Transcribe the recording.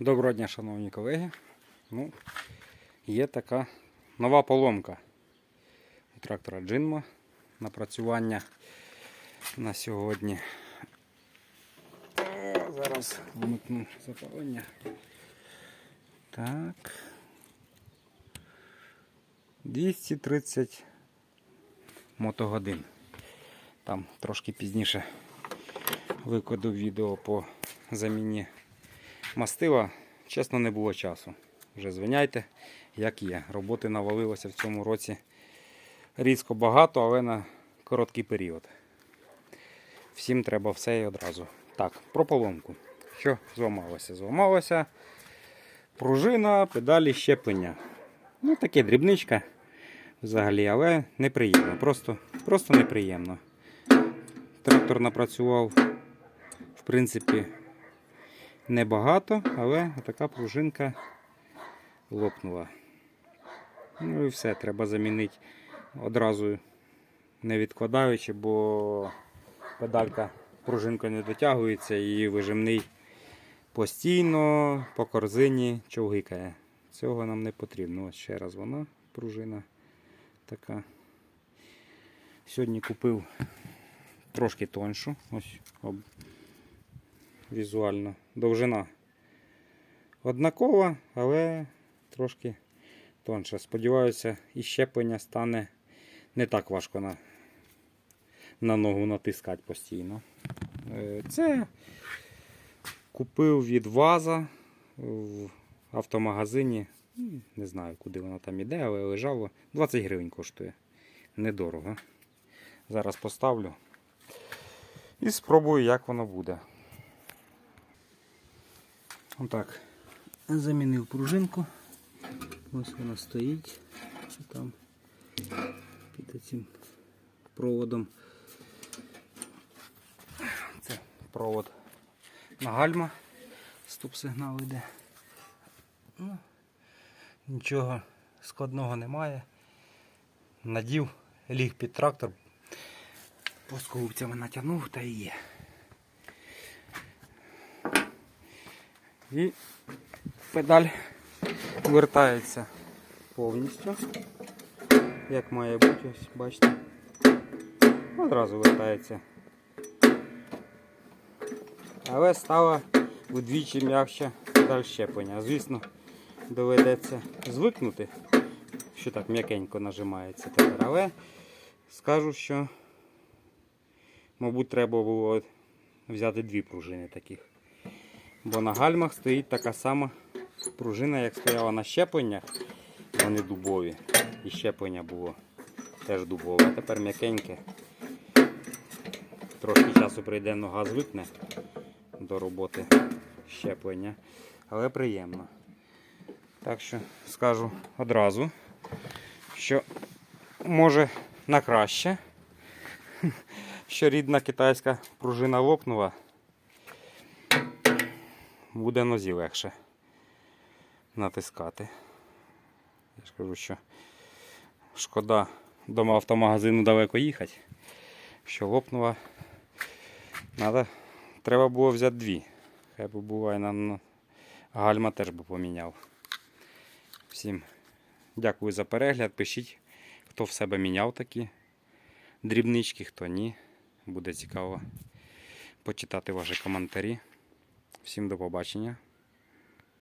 Доброго дня, шановні колеги. Ну, є така нова поломка у трактора Джинма. Напрацювання на сьогодні. Зараз вмикну запалення. Так. 230 мотогодин. Там трошки пізніше викладу відео по заміні мастила. Чесно, не було часу. Вже звиняйте, як є. Роботи навалилося в цьому році різко багато, але на короткий період. Всім треба все і одразу. Так, про поломку. Що зламалося? Зламалася пружина, педалі щеплення. Ну, таке дрібничка взагалі, але неприємно. Просто, просто неприємно. Трактор напрацював, в принципі, небагато, але така пружинка лопнула. Ну і все, треба замінити одразу не відкладаючи, бо педалька пружинка не дотягується і вижимний постійно по корзині човгикає. Цього нам не потрібно. Ось ще раз вона, пружина така. Сьогодні купив трошки тоншу. Ось візуально. Довжина однакова, але трошки тонша. Сподіваюся, і щеплення стане не так важко на, на ногу натискати постійно. Е, Це купив від ваза в автомагазині. Не знаю, куди воно там іде, але лежало. 20 гривень коштує. Недорого. Зараз поставлю і спробую, як воно буде. Отак. Замінив пружинку. Ось вона стоїть. Там під цим проводом. Це провод на гальма. Стоп сигнал йде. Ну, нічого складного немає. Надів, ліг під трактор, Поскубцями натягнув та і є. І педаль вертається повністю. Як має бути, ось бачите. Одразу вертається. Але стала вдвічі м'якша педаль щеплення. Звісно, доведеться звикнути, що так м'якенько нажимається тепер. Але скажу, що Мабуть, треба було взяти дві пружини таких. Бо на гальмах стоїть така сама пружина, як стояла на щепленнях. Вони дубові. І щеплення було теж дубове. А тепер м'якеньке. Трошки часу прийде нога звикне до роботи щеплення. Але приємно. Так що скажу одразу, що може на краще що рідна китайська пружина лопнула, буде нозі легше натискати. Я ж кажу, що шкода до автомагазину далеко їхати, що лопнула. Надо, треба було взяти дві. Хай би буває нам ну, гальма теж би поміняв. Всім дякую за перегляд. Пишіть, хто в себе міняв такі дрібнички, хто ні. Буде цікаво почитати ваші коментарі. Всім до побачення.